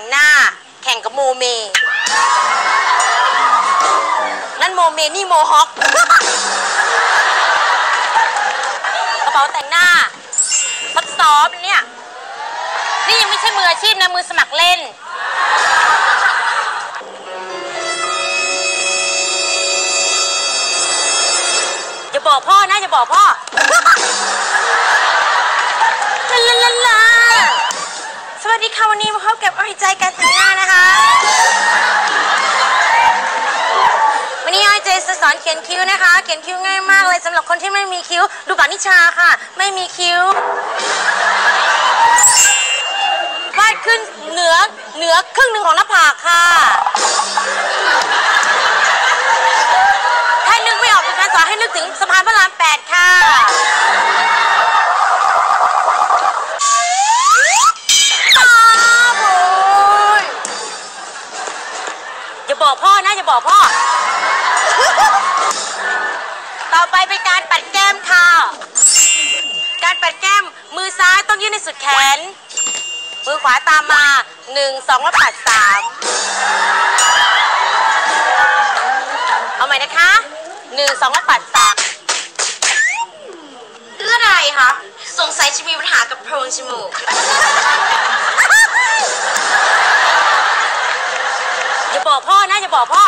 งหน้า แข่งกับโมเม นั่นโมเมนี่โมฮอคกระเป๋าแต่งหน้าซับซ้อมเนี่ย นี่ยังไม่ใช่มืออาชีพนะ มือสมัครเล่น อย่าบอกพ่อนะ อย่าบอกพ่อ ค่ะวันนี้มาพบกับอริใจการแต่งหน้านะคะ วันนี้อ้อยเจจะสอนเขียนคิ้วนะคะ เขียนคิ้วง่ายมากเลยสำหรับคนที่ไม่มีคิ้ว ดูบัตรนิชาค่ะ ไม่มีคิ้ววาดขึ้นเหนือเหนือครึ่งหนึ่งของหน้าผากค่ะ ถ้านึกไม่ออกเป็นการสอนให้นึกถึงสะพานพระราม อย่าบอกพ่อนะอย่าบอกพ่อ ต่อไปเป็นการปัดแก้มค่ะ การปัดแก้มมือซ้ายต้องยื่นในสุดแขน มือขวาตามมาหนึ่งสองแล้วปัดสามเอาใหม่นะคะหนึ่งสองแล้วปัดสามเรื่องอะไรคะสงสัยจะมีปัญหากับโพรงจมูก อย่าบอกพ่อนะ อย่าบอกพ่อ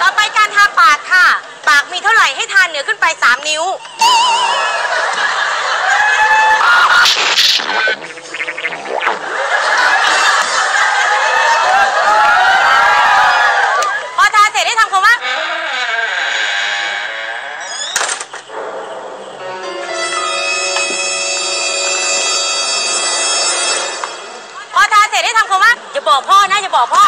ต่อไปการทาปากค่ะ ปากมีเท่าไหร่ให้ทาเหนือขึ้นไป 3 นิ้ว เขาบ้าอย่าบอกพ่อนะอย่าบอกพ่อ